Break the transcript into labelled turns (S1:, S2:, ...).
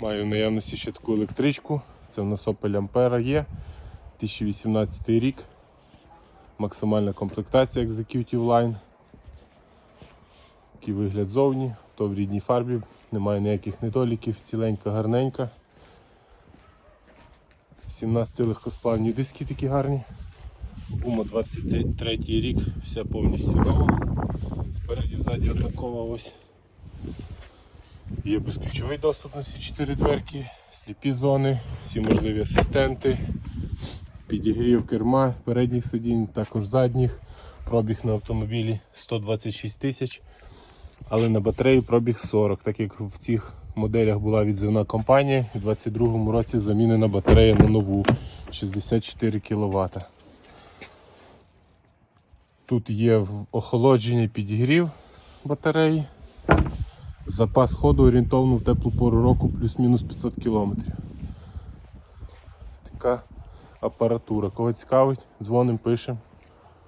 S1: Маю в наявності ще таку електричку. Це в нас Opel Ampera є. 2018 рік. Максимальна комплектація Executive Line. Такий вигляд зовні, авто в рідній фарбі, немає ніяких недоліків, ціленька, гарненька. 17 легкосплавні диски такі гарні. Ума 23 рік, вся повністю нова. Спереді ззаді однакова ось. Є безключовий доступ на всі 4 дверки, сліпі зони, всі можливі асистенти, підігрів керма, передніх сидінь, також задніх. Пробіг на автомобілі 126 тисяч, але на батареї пробіг 40, так як в цих моделях була відзивна компанія в 2022 році замінена батарея на нову 64 кВт. Тут є охолодження підігрів батареї. Запас ходу орієнтовно в теплу пору року плюс-мінус 500 км. Така апаратура. Кого цікавить, дзвонимо, пишемо.